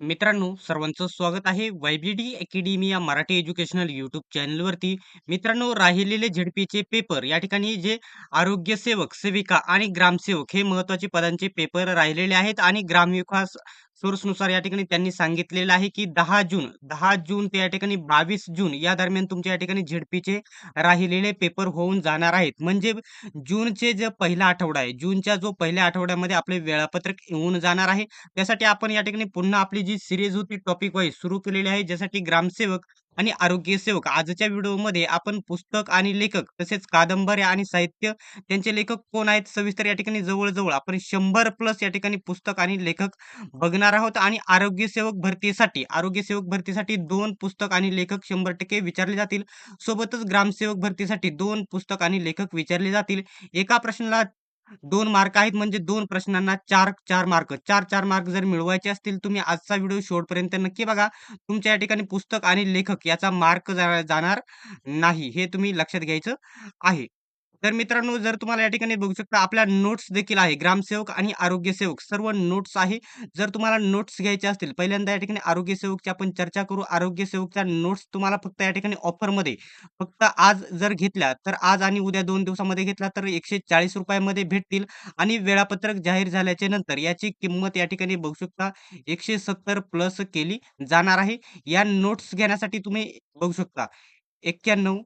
मित्रांनो, सर्वांचं स्वागत आहे वायबीडी अकॅडमी या मराठी एज्युकेशनल यूट्यूब चॅनलवरती. मित्रांनो, राहिलेले झेडपीचे पेपर या ठिकाणी जे आरोग्य सेवक, सेविका आणि ग्रामसेवक हे महत्त्वाचे पदांचे पेपर राहिलेले आहेत आणि ग्रामविकास सोर्सनुसार या ठिकाणी त्यांनी सांगितलेलं आहे, की दहा जून दहा जून ते या ठिकाणी 22 जून या दरम्यान तुमच्या या ठिकाणी झेडपीचे राहिलेले पेपर होऊन जाणार आहेत. म्हणजे जूनचे जे पहिला आठवडा आहे, जूनच्या जो पहिल्या आठवड्यामध्ये आपले वेळापत्रक येऊन जाणार आहे. त्यासाठी आपण या ठिकाणी पुन्हा आपली जी सिरीज होती टॉपिक वाईज सुरू केलेली आहे. ज्यासाठी ग्रामसेवक आणि आरोग्य सेवक आजच्या व्हिडिओमध्ये आपण पुस्तक आणि लेखक तसेच कादंबऱ्या आणि साहित्य त्यांचे लेखक कोण आहेत सविस्तर या ठिकाणी जवळजवळ आपण शंभर प्लस या ठिकाणी पुस्तक आणि लेखक बघणार आहोत आणि आरोग्य सेवक भरतीसाठी आरोग्य सेवक भरतीसाठी दोन पुस्तक आणि लेखक 100% विचारले जातील. सोबतच ग्रामसेवक भरतीसाठी दोन पुस्तक आणि लेखक विचारले जातील. एका प्रश्नाला दोन मार्क आहेत म्हणजे दोन प्रश्नांना 4-4 मार्क 4-4 मार्क जर मिळवायचे असतील तुम्ही आजचा व्हिडिओ शेवटपर्यंत नक्की बघा. तुमच्या या ठिकाणी पुस्तक आणि लेखक याचा मार्क जा जाणार नाही. हे तुम्ही लक्षात घ्यायचं आहे. तर मित्रांनो जर तुम्हाला या ठिकाणी बघू शकता आपल्या नोट्स देखील आहे. ग्रामसेवक आणि आरोग्य सेवक सर्व नोट्स आहे. जर तुम्हाला नोट्स घ्यायचे असतील पहिल्यांदा या ठिकाणी आरोग्य सेवकची आपण चर्चा करू. आरोग्य सेवकच्या नोट्स तुम्हाला फक्त या ठिकाणी ऑफरमध्ये फक्त आज जर घेतल्या तर आज आणि उद्या दोन दिवसामध्ये घेतला तर एकशे चाळीस रुपयामध्ये भेटतील आणि वेळापत्रक जाहीर झाल्याच्यानंतर याची किंमत या ठिकाणी बघू शकता 170 प्लस केली जाणार आहे. या नोट्स घेण्यासाठी तुम्ही बघू शकता 91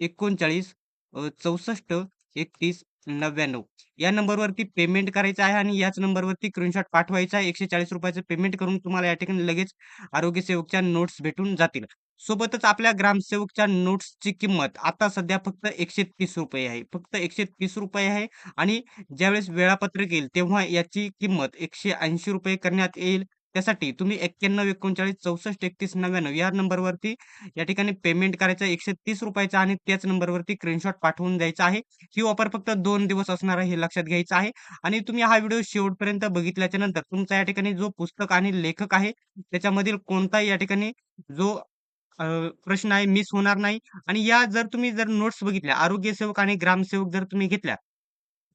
39 चौसष्ट एकतीस नव्याण्णव या नंबरवरती पेमेंट करायचं आहे आणि याच नंबरवरती स्क्रीनशॉट पाठवायचा आहे. एकशे चाळीस रुपयाचं पेमेंट करून तुम्हाला या ठिकाणी लगेच आरोग्य सेवकच्या नोट्स भेटून जातील. सोबतच आपल्या ग्रामसेवकच्या नोट्सची किंमत आता सध्या फक्त ₹130 आहे. फक्त ₹130 आहे आणि ज्यावेळेस वेळापत्रक येईल तेव्हा याची किंमत ₹180 करण्यात येईल. त्यासाठी तुम्ही 91 39 64 31 99 या नंबरवरती या ठिकाणी पेमेंट करायचं एकशे तीस रुपयाचा आणि त्याच नंबरवरती स्क्रीनशॉट पाठवून द्यायचा आहे. ही ऑफर फक्त दोन दिवस असणार आहे हे लक्षात घ्यायचं आहे. आणि तुम्ही हा व्हिडिओ शेवटपर्यंत बघितल्याच्या नंतर तुमचा या ठिकाणी जो पुस्तक आणि लेखक आहे त्याच्यामधील कोणताही या ठिकाणी जो प्रश्न आहे मिस होणार नाही. आणि या जर तुम्ही जर नोट्स बघितल्या आरोग्य सेवक आणि ग्रामसेवक जर तुम्ही घेतल्या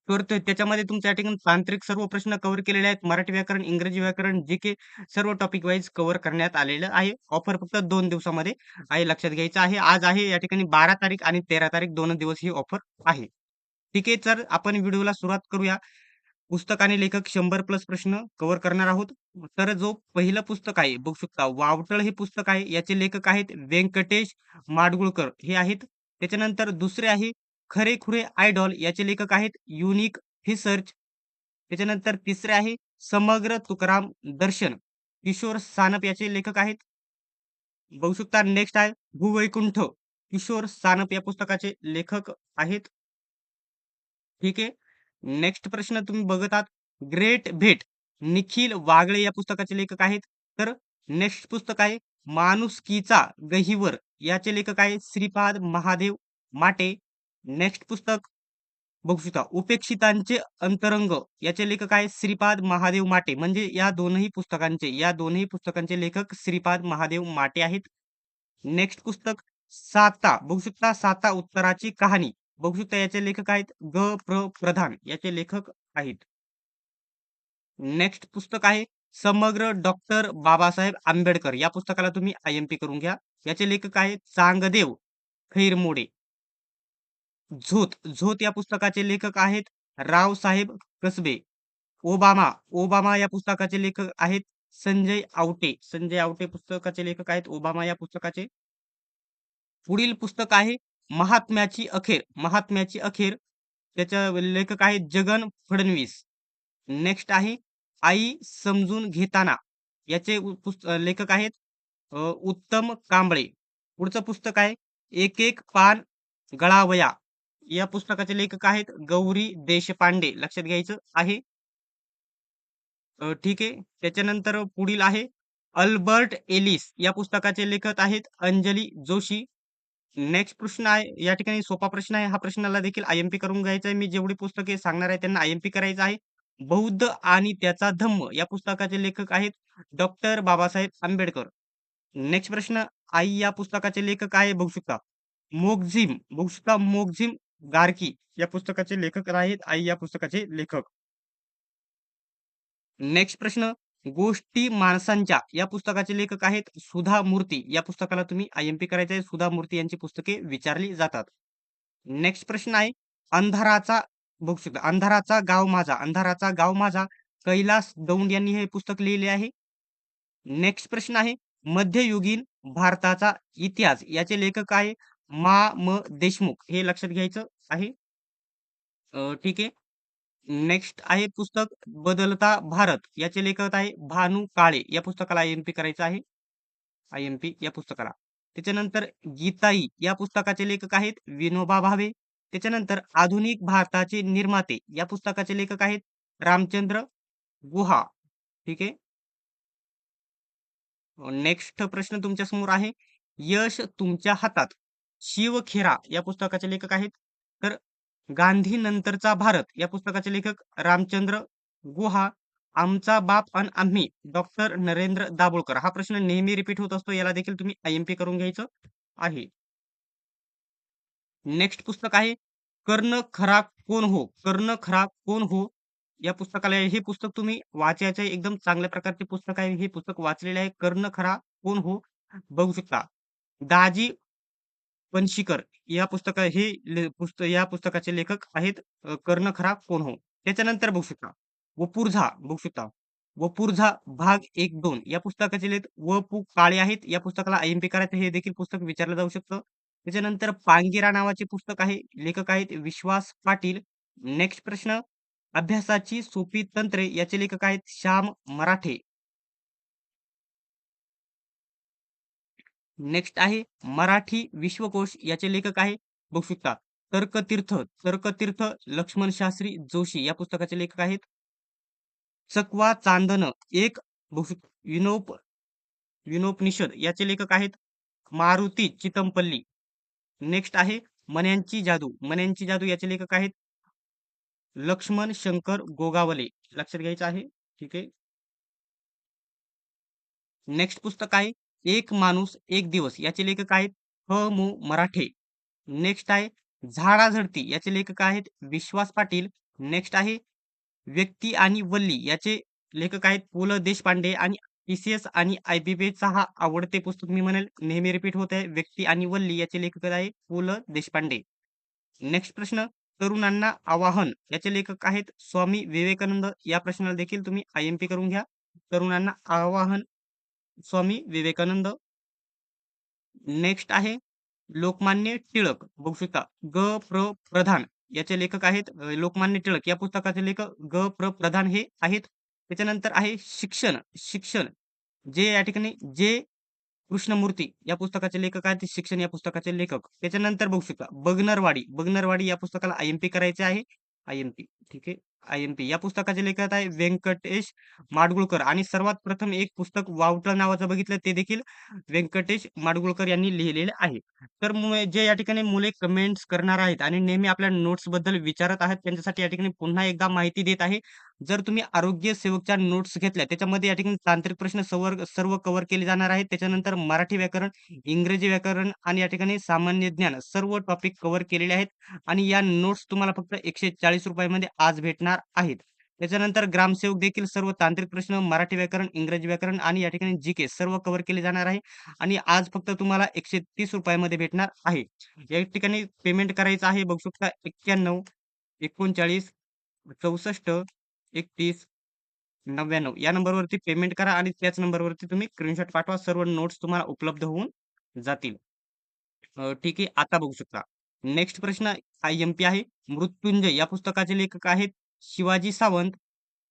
तर ते त्याच्यामध्ये तुमच्या या ठिकाणी तांत्रिक सर्व प्रश्न कव्हर केलेले आहेत. मराठी व्याकरण, इंग्रजी व्याकरण, जी-के सर्व टॉपिक वाईज कव्हर करण्यात आलेलं आहे. ऑफर फक्त दोन दिवसामध्ये आहे लक्षात घ्यायचं आहे. आज आहे या ठिकाणी 12 तारीख आणि 13 तारीख दोन दिवस ही ऑफर आहे. ठीक आहे. तर आपण व्हिडिओला सुरुवात करूया. पुस्तक आणि लेखक शंभर प्लस प्रश्न कव्हर करणार आहोत. तर जो पहिलं पुस्तक आहे बघू शकता वावटळ हे पुस्तक आहे. याचे लेखक आहेत व्यंकटेश माडगुळकर हे आहेत. त्याच्यानंतर दुसरे आहे खरे-खुरे आयडॉल याचे लेखक आहेत युनिक रिसर्च. त्याच्यानंतर तिसरे आहे समग्र तुकाराम दर्शन किशोर सानप याचे लेखक आहेत. बघू शकता नेक्स्ट आहे भूवैकुंठ किशोर सानप या पुस्तकाचे लेखक आहेत. ठीक आहे. नेक्स्ट प्रश्न तुम्ही बघत आहात ग्रेट भेट निखिल वागळे या पुस्तकाचे लेखक आहेत. तर नेक्स्ट पुस्तक आहे माणुसकीचा गहिवर याचे लेखक आहेत श्रीपाद महादेव माटे. नेक्स्ट पुस्तक बघू शकता उपेक्षितांचे अंतरंग याचे लेखक आहेत श्रीपाद महादेव माटे. म्हणजे या दोनही पुस्तकांचे या दोनही पुस्तकांचे लेखक श्रीपाद महादेव माटे आहेत. नेक्स्ट पुस्तक साता बघू शकता साता उत्तराची कहाणी बघू शकता याचे लेखक आहेत ग. प्र. प्रधान याचे लेखक आहेत. नेक्स्ट पुस्तक आहे समग्र डॉक्टर बाबासाहेब आंबेडकर या पुस्तकाला तुम्ही आय-एम-पी करून घ्या. याचे लेखक आहेत चांगदेव खैरमोडे. झोत झोत या पुस्तकाचे लेखक आहेत रावसाहेब कसबे. ओबामा ओबामा या पुस्तकाचे लेखक आहेत संजय आवटे. संजय आवटे पुस्तकाचे लेखक आहेत ओबामा या पुस्तकाचे. पुढील पुस्तक आहे महात्म्याची अखेर महात्म्याची अखेर त्याच्या लेखक आहेत जगन फडणवीस. नेक्स्ट आहे आई समजून घेताना याचे लेखक आहेत उत्तम कांबळे. पुढचं पुस्तक आहे एक एक पान गळावया या पुस्तकाचे लेखक आहेत गौरी देशपांडे. लक्षात घ्यायचं आहे. ठीक आहे. त्याच्यानंतर पुढील आहे अल्बर्ट एलिस या पुस्तकाचे लेखक आहेत अंजली जोशी. नेक्स्ट प्रश्न आहे या ठिकाणी सोपा प्रश्न आहे. हा प्रश्नाला देखील आय-एम-पी करून घ्यायचा आहे. मी जेवढी पुस्तके सांगणार आहे त्यांना आय-एम-पी करायचं आहे. बौद्ध आणि त्याचा धम्म या पुस्तकाचे लेखक आहेत डॉक्टर बाबासाहेब आंबेडकर. नेक्स्ट प्रश्न आई या पुस्तकाचे लेखक आहे बघू शकता मोगझिम बघू शकता मोगझिम गार्की या पुस्तकाचे लेखक आहेत आई या पुस्तकाचे लेखक. नेक्स्ट प्रश्न गोष्टी माणसांच्या या पुस्तकाचे लेखक आहेत सुधा मूर्ती. या पुस्तकाला तुम्ही आय-एम-पी करायचे आहे. सुधा मूर्ती यांची पुस्तके विचारली जातात. नेक्स्ट प्रश्न आहे अंधाराचा बघू शकता. अंधाराचा गाव माझा, अंधाराचा गाव माझा कैलास दौंड यांनी हे पुस्तक लिहिले आहे. नेक्स्ट प्रश्न आहे मध्ययुगीन भारताचा इतिहास याचे लेखक आहे मा. म. देशमुख. हे लक्षात घ्यायचं आहे. ठीक आहे. नेक्स्ट आहे पुस्तक बदलता भारत. याचे लेखक आहे भानू काळे. या पुस्तकाला आय-एम-पी करायचं आहे. आय-एम-पी या पुस्तकाला. त्याच्यानंतर गीताई या पुस्तकाचे लेखक आहेत विनोबा भावे. त्याच्यानंतर आधुनिक भारताचे निर्माते या पुस्तकाचे लेखक आहेत रामचंद्र गुहा. ठीक आहे. नेक्स्ट प्रश्न तुमच्यासमोर आहे. यश तुमच्या हातात. शिवखेरा या पुस्तकाचे लेखक आहेत. तर गांधी नंतरचा भारत या पुस्तकाचे लेखक रामचंद्र गुहा. आमचा बाप अन आम्ही डॉक्टर नरेंद्र दाभोळकर. हा प्रश्न नेहमी रिपीट होत असतो. याला देखील तुम्ही आय-एम-पी करून घ्यायचं आहे. नेक्स्ट पुस्तक आहे कर्ण खरा कोण हो? कर्ण खरा कोण हो? या पुस्तकाला हे पुस्तक तुम्ही वाचायचं एकदम चांगल्या प्रकारचे पुस्तक आहे. हे पुस्तक वाचलेले आहे. कर्ण खरा कोण हो? बघू शकता. दाजी पणशीकर या पुस्तक हे पुस्तक या पुस्तकाचे लेखक आहेत कर्ण खरा कोण हो? त्याच्यानंतर बघू शकता. वपुर्झा बघू शकता. वपुर्झा भाग 1-2 या पुस्तकाचे लेख व पु काळे आहेत. या पुस्तकाला आय-एम-पी करायचं हे देखील पुस्तक विचारलं जाऊ शकतं. त्याच्यानंतर पांगिरा नावाचे पुस्तक आहे. लेखक आहेत विश्वास पाटील. नेक्स्ट प्रश्न अभ्यासाची सोपी तंत्रे याचे लेखक आहेत श्याम मराठे. नेक्स्ट आहे मराठी विश्वकोश याचे लेखक आहे बघू शकता. तर्कतीर्थ, तर्कतीर्थ लक्ष्मण शास्त्री जोशी या पुस्तकाचे लेखक आहेत. चकवा चांदन एक बघू विनोप विनोपनिषद याचे लेखक आहेत मारुती चितमपल्ली. नेक्स्ट आहे मन्यांची जादू, मन्यांची जादू याचे लेखक आहेत लक्ष्मण शंकर गोगावले. लक्षात घ्यायचं आहे. ठीक आहे. नेक्स्ट पुस्तक आहे एक माणूस एक दिवस याचे लेखक आहेत ह. मु. मराठे. नेक्स्ट आहे झाडाझडती याचे लेखक आहेत विश्वास पाटील. नेक्स्ट आहे व्यक्ती आणि वल्ली याचे लेखक आहेत पु. ल. देशपांडे आणि इसीएस आणि आय-बी-पी-एसचा हा आवडते पुस्तक मी म्हणेल नेहमी रिपीट होत आहे. व्यक्ती आणि वल्ली याचे लेखक आहे पु. ल. देशपांडे. नेक्स्ट प्रश्न तरुणांना आवाहन याचे लेखक आहेत स्वामी विवेकानंद. या प्रश्नाला देखील तुम्ही आय-एम-पी करून घ्या. तरुणांना आवाहन स्वामी विवेकानंद. नेक्स्ट आहे लोकमान्य टिळक बघू शकता. ग. प्र. प्रधान याचे लेखक आहेत लोकमान्य टिळक या पुस्तकाचे लेखक ग. प्र. प्रधान हे आहेत. त्याच्यानंतर आहे शिक्षण, शिक्षण जे या ठिकाणी जे. कृष्णमूर्ती या पुस्तकाचे लेखक आहेत शिक्षण या पुस्तकाचे लेखक. त्याच्यानंतर बघू शकता बगनरवाडी, बगनरवाडी या पुस्तकाला आय-एम-पी करायचे आहे. आय-एम-पी ठीक आहे. आय-एम-पी या पुस्तकाचे लेखक आहे व्यंकटेश माडगुळकर आणि सर्वात प्रथम एक पुस्तक वावटळ नावाचं बघितलं ते देखील व्यंकटेश माडगुळकर यांनी लिहिलेले आहे. तर जे या ठिकाणी मुले कमेंट्स करणार आहेत आणि नेहमी आपल्या नोट्सबद्दल विचारत आहेत त्यांच्यासाठी या ठिकाणी पुन्हा एकदा माहिती देत आहे. जर तुम्ही आरोग्य सेवकच्या नोट्स घेतल्या त्याच्यामध्ये या ठिकाणी तांत्रिक प्रश्न सवर सर्व कव्हर केले जाणार आहेत. त्याच्यानंतर मराठी व्याकरण, इंग्रजी व्याकरण आणि या ठिकाणी सामान्य ज्ञान सर्व टॉपिक कव्हर केलेले आहेत आणि या नोट्स तुम्हाला फक्त एकशे चाळीस रुपयामध्ये आज भेटणार आहेत. त्याच्यानंतर ग्रामसेवक देखील सर्व तांत्रिक प्रश्न, मराठी व्याकरण, इंग्रजी व्याकरण आणि या ठिकाणी जी-के सर्व कव्हर केले जाणार आहे आणि आज फक्त तुम्हाला एकशे तीस रुपयामध्ये भेटणार आहे. या ठिकाणी पेमेंट करायचं आहे बघू शकता 91 39 64 31 99 या नंबरवरती पेमेंट करा आणि त्याच नंबरवरती तुम्ही स्क्रीनशॉट पाठवा. सर्व नोट्स तुम्हाला उपलब्ध होऊन जातील. ठीक आहे. आता बघू शकता. नेक्स्ट प्रश्न आय-एम-पी आहे. मृत्युंजय या पुस्तकाचे लेखक आहेत शिवाजी सावंत.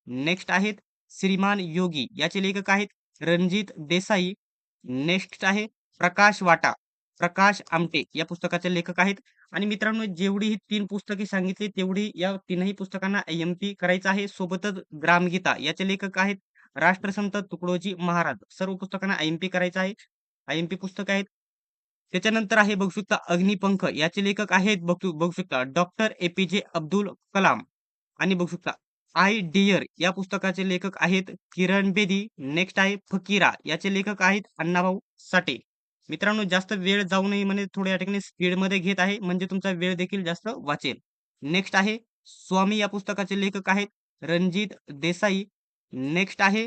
नेक्स्ट आहेत श्रीमान योगी याचे लेखक आहेत रणजित देसाई. नेक्स्ट आहे प्रकाश वाटा, प्रकाश आमटे या पुस्तकाचे लेखक आहेत आणि मित्रांनो जेवढी ही तीन पुस्तके सांगितली तेवढी या तीनही पुस्तकांना आय-एम-पी करायचं आहे. सोबतच ग्रामगीता याचे लेखक आहेत राष्ट्रसंत तुकडोजी महाराज. सर्व पुस्तकांना आय-एम-पी करायचं आहे. आय-एम-पी पुस्तक आहेत. त्याच्यानंतर आहे बघू शकता अग्निपंख याचे लेखक आहेत बघू बघू शकता डॉक्टर ए-पी-जे अब्दुल कलाम आणि बघू शकता आय डिअर या पुस्तकाचे लेखक आहेत किरण बेदी. नेक्स्ट आहे फकीरा याचे लेखक आहेत अण्णाभाऊ साठे. मित्रांनो जास्त वेळ जाऊ नये म्हणे थोड्या या ठिकाणी स्पीडमध्ये घेत आहे म्हणजे तुमचा वेळ देखील जास्त वाचेल. नेक्स्ट आहे स्वामी या पुस्तकाचे लेखक आहेत रणजित देसाई. नेक्स्ट आहे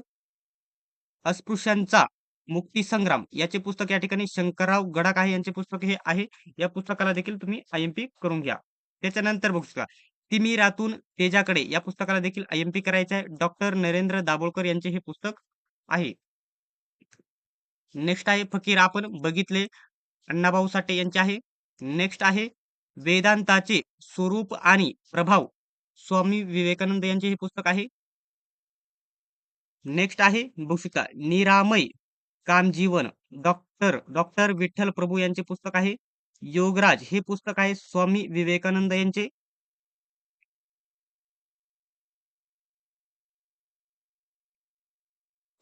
अस्पृश्यांचा मुक्तीसंग्राम याचे पुस्तक या ठिकाणी शंकरराव गडाख आहे यांचे पुस्तक हे आहे. या पुस्तकाला देखील तुम्ही आय-एम-पी करून घ्या. त्याच्यानंतर बघू शकता तिमिरातून तेजाकडे या पुस्तकाला देखील आय-एम-पी करायचं आहे. डॉक्टर नरेंद्र दाभोळकर यांचे हे पुस्तक आहे. नेक्स्ट आहे फकीर आपण बघितले अण्णाभाऊ साठे यांचे आहे. नेक्स्ट आहे वेदांताचे स्वरूप आणि प्रभाव स्वामी विवेकानंद यांचे हे पुस्तक आहे. नेक्स्ट आहे भूषिका निरामय कामजीवन डॉक्टर डॉक्टर विठ्ठल प्रभू यांचे पुस्तक आहे. योगराज हे पुस्तक आहे स्वामी विवेकानंद यांचे.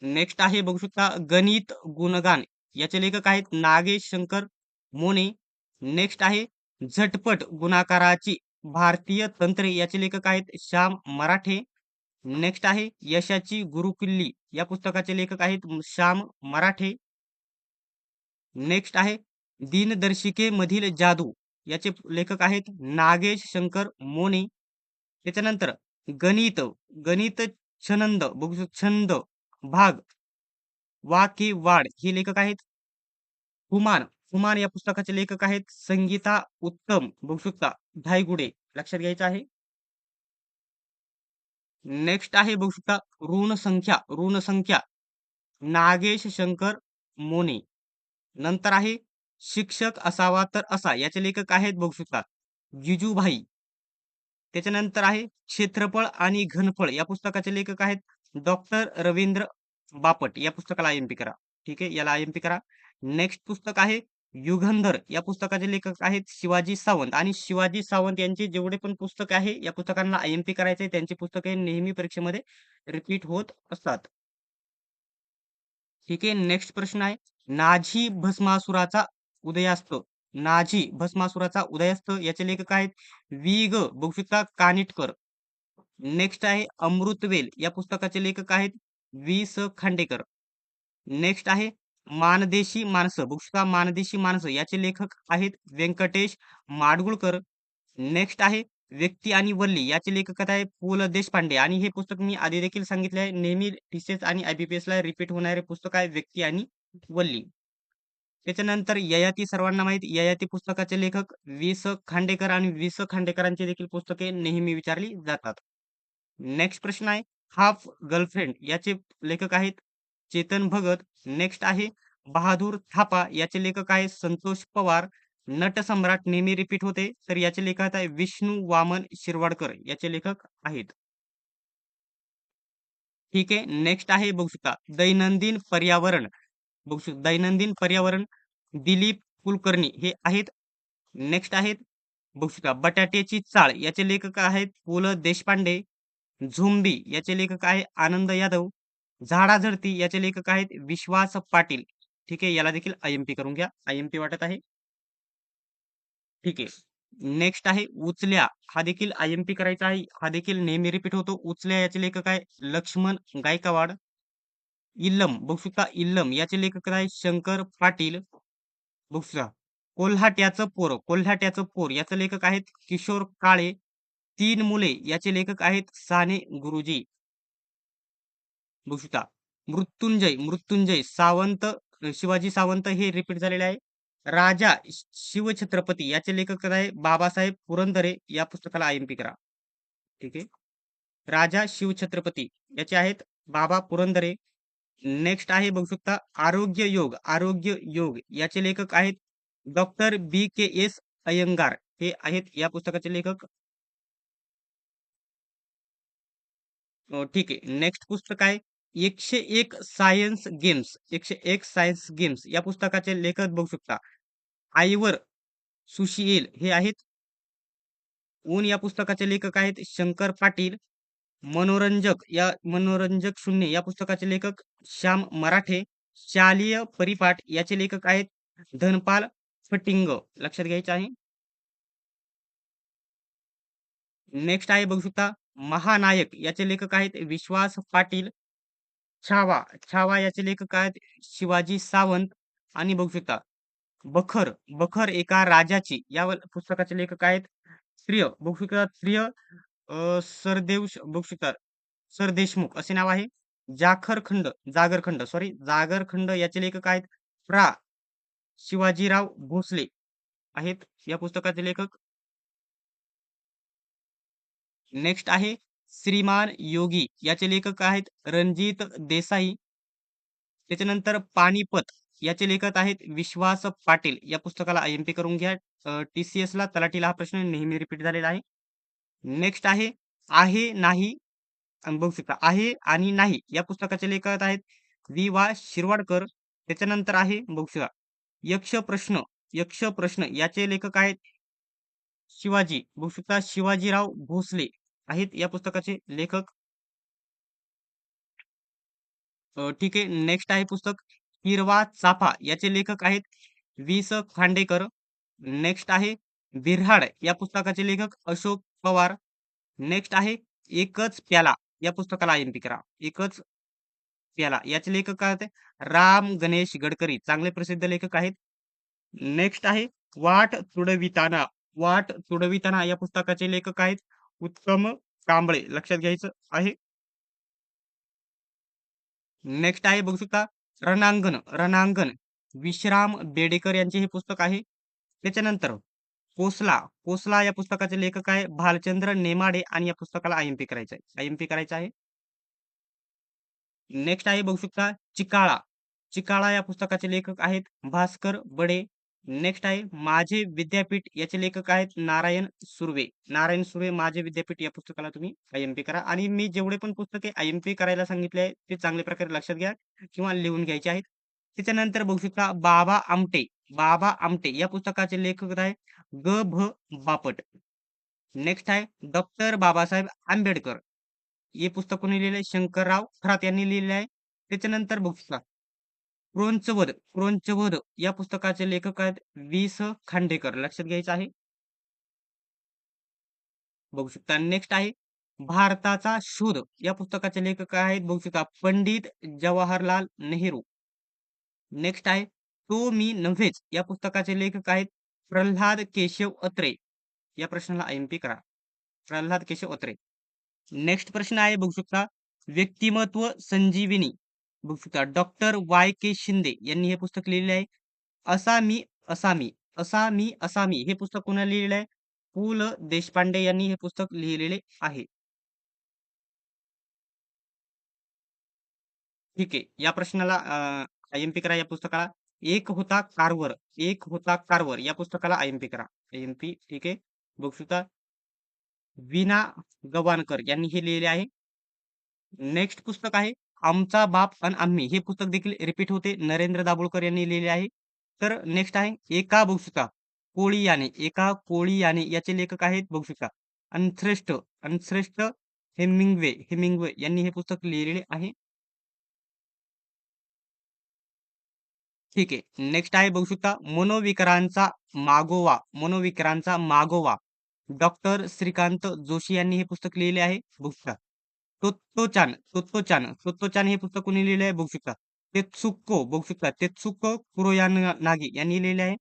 नेक्स्ट आहे बघू शकता गणित गुणगान याचे लेखक आहेत नागेश शंकर मोने. नेक्स्ट आहे झटपट गुणाकाराची भारतीय तंत्रे याचे लेखक आहेत श्याम मराठे. नेक्स्ट आहे यशाची गुरुकिल्ली या पुस्तकाचे लेखक आहेत श्याम मराठे. नेक्स्ट आहे दिनदर्शिकेमधील जादू याचे लेखक आहेत नागेश शंकर मोने. त्याच्यानंतर गणित गणित छंद बघू छंद भाग. वा की वाड हे लेखक आहेत. कुमार कुमार या पुस्तकाचे लेखक आहेत. संगीता उत्तम बघू शकता धायगुडे. लक्षात घ्यायचं आहे. नेक्स्ट आहे बघू शकता ऋण संख्या. ऋण संख्या. नागेश शंकर मोने. नंतर आहे शिक्षक असावा तर असा. याचे लेखक आहेत बघू शकता जिजूभाई. त्याच्यानंतर आहे क्षेत्रफळ आणि घनफळ. या पुस्तकाचे लेखक आहेत. डॉक्टर रवींद्र बापट या पुस्तकाला आय एम पी करा. ठीक आहे? याला आय एम पी करा. नेक्स्ट पुस्तक आहे युगंधर. या पुस्तकाचे लेखक आहेत शिवाजी सावंत. आणि शिवाजी सावंत यांचे जेवढे पण पुस्तक आहे या पुस्तकांना आय एम पी करायचे त्यांची पुस्तके नेहमी परीक्षेमध्ये रिपीट होत असतात. ठीक आहे? नेक्स्ट प्रश्न आहे. नाझी भस्मासुराचा उदयास्त. नाझी भस्मासुराचा उदयास्त याचे लेखक आहेत वि ग. बघू शकता. कानिटकर. नेक्स्ट आहे अमृतवेल या पुस्तकाचे लेखक आहेत वी स. खांडेकर. नेक्स्ट आहे मानदेशी माणसं. बघू मानदेशी माणसं. याचे लेखक आहेत व्यंकटेश माडगुळकर. नेक्स्ट आहे व्यक्ती आणि वल्ली. याचे लेखक आहे पु. ल. देशपांडे. आणि हे पुस्तक मी आधी देखील सांगितले आहे. नेहमी टीसीएस आणि आयबीपीएस ला रिपीट होणारे पुस्तक आहे व्यक्ती आणि वल्ली. त्याच्यानंतर ययाती सर्वांना माहीत. ययाती पुस्तकाचे लेखक वी स. खांडेकर आणि वी स. खांडेकरांची देखील पुस्तके नेहमी विचारली जातात. नेक्स्ट प्रश्न आहे हाफ गर्लफ्रेंड याचे लेखक आहेत चेतन भगत. नेक्स्ट आहे बहादूर थापा याचे लेखक आहे संतोष पवार. नटसम्राट नेहमी रिपीट होते. तर याचे लेखक आहे विष्णू वामन शिरवाडकर याचे लेखक आहेत. ठीक आहे नेक्स्ट आहे बघू शकता दैनंदिन पर्यावरण. बघू शकता दैनंदिन पर्यावरण दिलीप कुलकर्णी हे आहेत. नेक्स्ट आहेत बघू शकता बटाट्याची चाळ याचे लेखक आहेत पु ल देशपांडे. झुंबी याचे लेखक आहे आनंद यादव झाडाझडती याचे लेखक आहेत विश्वास पाटील. ठीक आहे याला देखील आय एम पी करून घ्या. आय एम पी वाटत आहे. ठीक आहे. नेक्स्ट आहे उचल्या. हा देखील आय एम पी करायचा आहे. हा देखील नेहमी रिपीट होतो. उचल्या याचे लेखक आहे लक्ष्मण गायकवाड. इल्लम बघू शकता इल्लम याचे लेखक आहे शंकर पाटील. बघू शकता कोल्हाट्याचं पोर कोल्हाट्याचं पोर याचे लेखक आहेत किशोर काळे तीन मुले याचे लेखक आहेत साने गुरुजी. बघू शकता मृत्युंजय मृत्युंजय सावंत शिवाजी सावंत हे रिपीट झालेले आहे. राजा शिवछत्रपती याचे लेखक आहे बाबासाहेब पुरंदरे या पुस्तकाला आय एम पी करा. ठीक आहे? राजा शिवछत्रपती याचे आहेत बाबा पुरंदरे. नेक्स्ट आहे बघू शकता आरोग्य योग आरोग्य योग याचे लेखक आहेत doctor B K S Iyengar. हे आहेत या पुस्तकाचे लेखक. ठीक आहे. नेक्स्ट पुस्तक आहे एकशे एक सायन्स गेम्स एकशे एक सायन्स गेम्स या पुस्तकाचे लेखक बघू शकता. आईवर सुशील हे आहेत. ऊन या पुस्तकाचे लेखक आहेत शंकर पाटील मनोरंजक या मनोरंजक शून्य. या पुस्तकाचे लेखक श्याम मराठे शालीय परिपाठ याचे लेखक आहेत धनपाल फटिंग. लक्षात घ्यायचे आहे. नेक्स्ट आहे बघू शकता. महानायक याचे लेखक आहेत विश्वास पाटील छावा छावा याचे लेखक आहेत शिवाजी सावंत आणि बघू शकता बखर बखर एका राजाची या पुस्तकाचे लेखक आहेत श्रिय बघू शकता श्रिय सरदेव बघू शकता सरदेशमुख असे नाव आहे जाखरखंड जागरखंड सॉरी जागरखंड याचे लेखक आहेत प्रा. शिवाजीराव भोसले आहेत या पुस्तकाचे लेखक. नेक्स्ट आहे श्रीमान योगी याचे लेखक आहेत रणजित देसाई. त्याच्यानंतर पानिपत याचे लेखक आहेत विश्वास पाटील. या पुस्तकाला आय-एम-पी करून घ्या. टी-सी-एसला तलाठीला हा प्रश्न नेहमी रिपीट झालेला आहे. नेक्स्ट आहे आहे, नाही बघू शकता आहे आणि नाही या पुस्तकाचे लेखक आहेत वि. वा. शिरवाडकर. त्याच्यानंतर आहे बघू शकता यक्ष प्रश्न यक्ष प्रश्न याचे लेखक आहेत शिवाजी बघू शकता शिवाजीराव भोसले आहेत या पुस्तकाचे लेखक. ठीक आहे. नेक्स्ट आहे पुस्तक हिरवा चाफा याचे लेखक आहेत वि. स. खांडेकर. नेक्स्ट आहे बिर्हाड या पुस्तकाचे लेखक अशोक पवार. नेक्स्ट आहे एकच प्याला या पुस्तकाला आय-एम-पी करा. एकच प्याला याचे लेखक काय होते राम गणेश गडकरी चांगले प्रसिद्ध लेखक आहेत. नेक्स्ट आहे वाट तुडविताना वाट तुडविताना या पुस्तकाचे लेखक आहेत उत्तम कांबळे लक्षात घ्यायचं आहे. नेक्स्ट आहे बघू शकता रणांगण रणांगण विश्राम बेडेकर यांचे हे पुस्तक आहे. त्याच्यानंतर कोसला कोसला या पुस्तकाचे लेखक आहे भालचंद्र नेमाडे आणि या पुस्तकाला आय-एम-पी करायचं आहे. आय-एम-पी करायचं आहे. नेक्स्ट आहे बघू शकता चिकाळा. चिकाळा या पुस्तकाचे लेखक आहेत भास्कर बडे. नेक्स्ट आहे माझे विद्यापीठ याचे लेखक आहेत नारायण सुर्वे. नारायण सुर्वे माझे विद्यापीठ या पुस्तकाला तुम्ही आय-एम-पी करा आणि मी जेवढे पण पुस्तके आय-एम-पी करायला सांगितले आहे ते चांगल्या प्रकारे लक्षात घ्या किंवा लिहून घ्यायचे आहेत. त्याच्यानंतर बघू शकता बाबा आमटे बाबा आमटे या पुस्तकाचे लेखक आहे ग. भ. बापट. नेक्स्ट आहे डॉक्टर बाबासाहेब आंबेडकर. हे पुस्तक कोणी लिहिले शंकरराव खरात यांनी लिहिलेले आहे. त्याच्यानंतर बघू शकता क्रोंचवध क्रोंचवध या पुस्तकाचे लेखक आहेत वि. स. खांडेकर. लक्षात घ्यायचं आहे. बघू शकता नेक्स्ट आहे भारताचा शोध या पुस्तकाचे लेखक आहेत बघू शकता पंडित जवाहरलाल नेहरू. नेक्स्ट आहे तो मी नव्हेच या पुस्तकाचे लेखक आहेत प्रल्हाद केशव अत्रे. या प्रश्नाला आय-एम-पी करा. प्रल्हाद केशव अत्रे. नेक्स्ट प्रश्न आहे बघू शकता व्यक्तिमत्व संजीविनी बघू डॉक्टर वाय. के. शिंदे हे पुस्तक लिहिलेले आहे. असा मी असा मी असा मी असा मी हे पुस्तक कोणाला लिहिलेलं आहे पु. ल. देशपांडे हे पुस्तक लिहिलेले आहे. ठीक आहे. या प्रश्नाला अ, आय-एम-पी करा या पुस्तकाला. एक होता कारवर एक होता कारवर या पुस्तकाला आय-एम-पी करा. आय-एम-पी ठीक आहे. बघू शकता वीणा गवाणकर यांनी हे. नेक्स्ट पुस्तक आहे आमचा बाप आणि आम्ही हे पुस्तक देखील रिपीट होते. नरेंद्र दाभोळकर यांनी लिहिले आहे. तर नेक्स्ट आहे एका बघू शकता कोळी याने एका कोळी याने याचे लेखक आहेत बघू शकता अनश्रेष्ठ अनश्रेष्ठ हेमिंगवे हेमिंगवे यांनी हे पुस्तक लिहिलेले आहे. ठीक आहे. नेक्स्ट आहे बघू शकता मनोविकारांचा मागोवा मनोविकारांचा मागोवा डॉक्टर श्रीकांत जोशी यांनी हे पुस्तक लिहिले आहे. बघू शकता. तोत्तोचान तोत्तोचान तोत्तोचान हे पुस्तक कोणी लिहिले आहे बघू शकता. तेत्सुको बघू शकता तेत्सुको कुरोयानागी यांनी लिहिले आहे.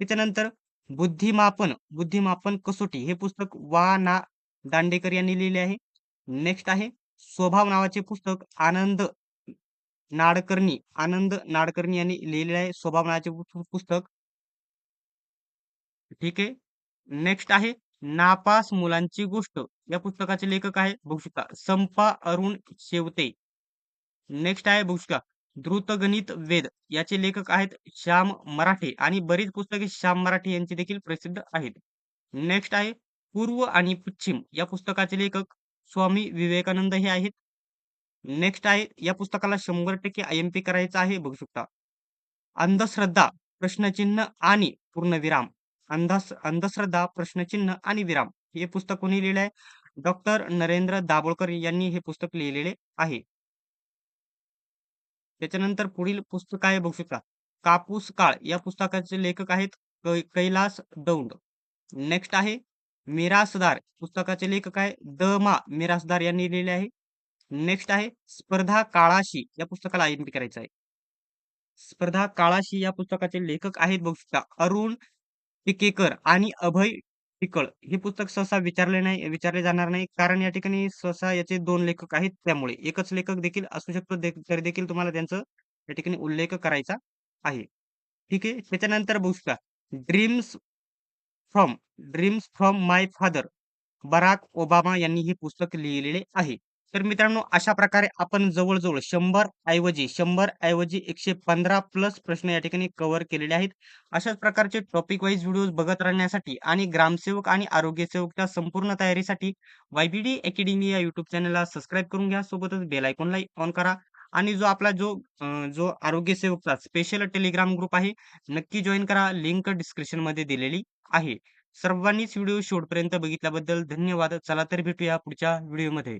त्याच्यानंतर बुद्धिमापन बुद्धिमापन कसोटी हे पुस्तक वा. ना. दांडेकर यांनी लिहिले आहे. नेक्स्ट आहे स्वभाव नावाचे पुस्तक आनंद नाडकर्णी आनंद नाडकर्णी यांनी लिहिलेले आहे स्वभाव नावाचे पुस्तक. ठीक आहे. नेक्स्ट आहे नापास मुलांची गोष्ट या पुस्तकाचे लेखक आहे बघू शकता संपा अरुण शेवते. नेक्स्ट आहे बघू शकता द्रुतगणित वेद याचे लेखक आहेत श्याम मराठे आणि बरीच पुस्तके श्याम मराठे यांची देखील प्रसिद्ध आहेत. नेक्स्ट आहे पूर्व आणि पश्चिम या पुस्तकाचे लेखक स्वामी विवेकानंद हे आहेत. नेक्स्ट आहे या पुस्तकाला 100% आय-एम-पी करायचं आहे बघू शकता. अंधश्रद्धा प्रश्नचिन्ह आणि पूर्णविराम अंधस अंधश्रद्धा प्रश्नचिन्ह आणि विराम हे पुस्तक कोणी लिहिलं आहे डॉक्टर नरेंद्र दाभोळकर यांनी हे पुस्तक लिहिलेले आहे. त्याच्यानंतर पुढील पुस्तक आहे बघू शकता कापूस काळ या पुस्तकाचे लेखक आहेत कैलास दौंड. नेक्स्ट आहे मिरासदार पुस्तकाचे लेखक आहे द. मा. मिरासदार यांनी लिहिले आहे. नेक्स्ट आहे स्पर्धा काळाशी या पुस्तकाला आयेंबी करायचं आहे. स्पर्धा काळाशी या पुस्तकाचे लेखक आहेत बघू शकता अरुण टिकेकर आणि अभय टिकळ हे पुस्तक सहसा विचारले नाही विचारले जाणार नाही कारण या ठिकाणी सहसा याचे दोन लेखक आहेत त्यामुळे. एकच लेखक देखील असू शकतो दे तरी देखील तुम्हाला त्यांचं या ठिकाणी उल्लेख करायचा आहे. ठीक आहे. त्याच्यानंतर बघूया dreams from dreams from my father Barack Obama यांनी हे पुस्तक लिहिलेले आहे. तर मित्रांनो अशा प्रकारे आपण जवळजवळ शंभर ऐवजी शंभर ऐवजी 115 प्लस प्रश्न या ठिकाणी कव्हर केलेले आहेत. अशाच प्रकारचे टॉपिक वाईज व्हिडिओज बघत राहण्यासाठी आणि ग्रामसेवक आणि आरोग्यसेवकच्या संपूर्ण तयारीसाठी वायबीडी अकॅडमी या युट्यूब चॅनलला सबस्क्राईब करून घ्या. सोबतच बेल आयकॉनला ऑन करा आणि जो आपला जो जो आरोग्य आरोग्यसेवकचा स्पेशल टेलिग्राम ग्रुप आहे, नक्की जॉईन करा. लिंक डिस्क्रिप्शनमध्ये दिलेली आहे. सर्वांनीच व्हिडिओ शेवटपर्यंत बघितल्याबद्दल धन्यवाद. चला तर भेटूया पुढच्या व्हिडिओमध्ये.